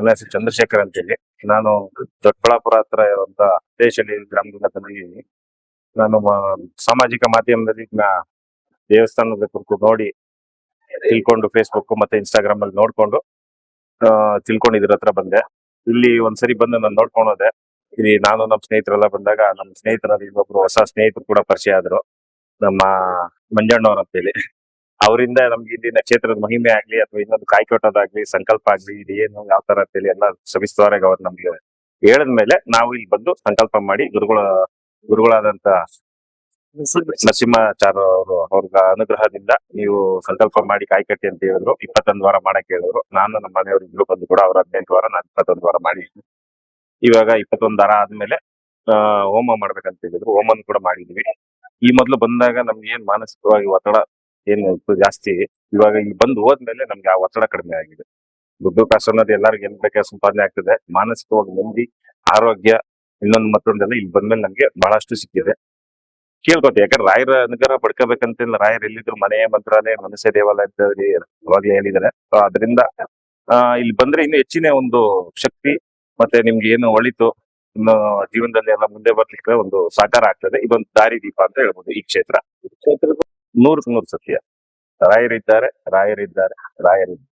ನನ್ನ ಹೆಸರು ಚಂದ್ರಶೇಖರ್ ಅಂತೇಳಿ. ನಾನು ದೊಡ್ಡಬಳ್ಳಾಪುರ ಹತ್ರ ಇರುವಂತ ದೇಶದಲ್ಲಿ ಗ್ರಾಮದಿಂದ ಬಂದಿದ್ದೀನಿ. ನಾನು ಸಾಮಾಜಿಕ ಮಾಧ್ಯಮದಲ್ಲಿ ದೇವಸ್ಥಾನದ ಕುರಿತು ನೋಡಿ ತಿಳ್ಕೊಂಡು ಫೇಸ್ಬುಕ್ ಮತ್ತೆ ಇನ್ಸ್ಟಾಗ್ರಾಮ್ ಅಲ್ಲಿ ನೋಡ್ಕೊಂಡು ತಿಳ್ಕೊಂಡು ಇದ್ರ ಹತ್ರ ಬಂದೆ. ಇಲ್ಲಿ ಒಂದ್ಸರಿ ಬಂದು ನಾನು ನೋಡ್ಕೊಂಡು ಹೋದೆ ಇಲ್ಲಿ ನಾನು ನಮ್ಮ ಸ್ನೇಹಿತರೆಲ್ಲ ಬಂದಾಗ ನಮ್ಮ ಸ್ನೇಹಿತರಲ್ಲಿ ಇನ್ನೊಬ್ರು ಹೊಸ ಸ್ನೇಹಿತರು ಕೂಡ ಪರಿಚಯ ಆದ್ರು. ನಮ್ಮ ಮಂಜಣ್ಣವ್ರ ಅಂತೇಳಿ. ಅವರಿಂದ ನಮ್ಗೆ ಇಲ್ಲಿನ ಕ್ಷೇತ್ರದ ಮಹಿಮೆ ಆಗ್ಲಿ ಅಥವಾ ಇನ್ನೊಂದು ಕಾಯ್ಕೊಟ್ಟೋದಾಗ್ಲಿ ಸಂಕಲ್ಪ ಆಗ್ಲಿ, ಇದು ಯಾವ ತರ ಅಂತೇಳಿ ಎಲ್ಲ ಸವಿಸ್ತಾರಾಗಿ ಅವ್ರು ನಮ್ಗೆ ಹೇಳಿದ್ಮೇಲೆ ನಾವು ಇಲ್ಲಿ ಬಂದು ಸಂಕಲ್ಪ ಮಾಡಿ ಗುರುಗಳ, ಗುರುಗಳಾದಂತ ನರಸಿಂಹಾಚಾರ್ಯ ಅವರು ಅವ್ರ ಅನುಗ್ರಹದಿಂದ ನೀವು ಸಂಕಲ್ಪ ಮಾಡಿ ಕಾಯ್ಕಟ್ಟಿ ಅಂತ ಹೇಳಿದ್ರು. ಇಪ್ಪತ್ತೊಂದು ವಾರ ಮಾಡಕ್ ಹೇಳಿದ್ರು. ನಾನು ನಮ್ಮ ಮನೆಯವ್ರ ಇಬ್ರು ಬಂದು ಕೂಡ ಅವ್ರ ಹದಿನೆಂಟು ವಾರ ನಾನು ಇಪ್ಪತ್ತೊಂದು ವಾರ ಮಾಡಿ ಇವಾಗ ಇಪ್ಪತ್ತೊಂದು ವಾರ ಆದ್ಮೇಲೆ ಹೋಮ ಮಾಡ್ಬೇಕಂತ ಹೇಳಿದ್ರು. ಹೋಮನ್ ಕೂಡ ಮಾಡಿದ್ವಿ. ಈ ಮೊದ್ಲು ಬಂದಾಗ ನಮ್ಗೆ ಏನ್ ಮಾನಸಿಕವಾಗಿ ಒತ್ತಡ ಏನ್ ಜಾಸ್ತಿ ಇವಾಗ ಇಲ್ಲಿ ಬಂದು ಹೋದ್ಮೇಲೆ ನಮ್ಗೆ ಆ ಒತ್ತಡ ಕಡಿಮೆ ಆಗಿದೆ. ದುಡ್ಡು ಕಾಸು ಅನ್ನೋದು ಎಲ್ಲರಿಗೂ ಏನ್ ಬೇಕಾದ ಸಂಪಾದನೆ ಆಗ್ತದೆ. ಮಾನಸಿಕವಾಗಿ ನೆಮ್ಮದಿ ಆರೋಗ್ಯ ಇನ್ನೊಂದು ಮತ್ತೊಂದೆಲ್ಲ ಇಲ್ಲಿ ಬಂದ್ಮೇಲೆ ನಮ್ಗೆ ಬಹಳಷ್ಟು ಸಿಕ್ಕಿದೆ. ಕೇಳ್ಕೊತೀವಿ ಯಾಕಂದ್ರೆ ರಾಯರ ಅನುಗ್ರಹ ಪಡ್ಕೋಬೇಕಂತಿಲ್ಲ. ರಾಯರ್ ಎಲ್ಲಿದ್ರು ಮನೆ, ಮಂತ್ರಾಲಯ, ಮನಸ್ಸೆ ದೇವಾಲಯ ಅಂತ ಹೇಳಿದಾರೆ ಅವಾಗ್ಲೇ ಹೇಳಿದ್ದಾರೆ. ಅದರಿಂದ ಇಲ್ಲಿ ಬಂದ್ರೆ ಇನ್ನು ಹೆಚ್ಚಿನ ಒಂದು ಶಕ್ತಿ ಮತ್ತೆ ನಿಮ್ಗೆ ಏನು ಒಳಿತು, ಇನ್ನು ಜೀವನದಲ್ಲಿ ಎಲ್ಲ ಮುಂದೆ ಬರ್ಲಿಕ್ಕೆ ಒಂದು ಸಾಕಾರ ಆಗ್ತದೆ. ಇದೊಂದು ದಾರಿ ದೀಪ ಅಂತ ಹೇಳ್ಬೋದು ಈ ಕ್ಷೇತ್ರ. ಕ್ಷೇತ್ರದ ನೂರಕ್ಕೆ ನೂರು ಸತ್ಯ. ರಾಯರಿದ್ದಾರೆ ರಾಯರಿದ್ದಾರೆ ರಾಯರಿದ್ದಾರೆ.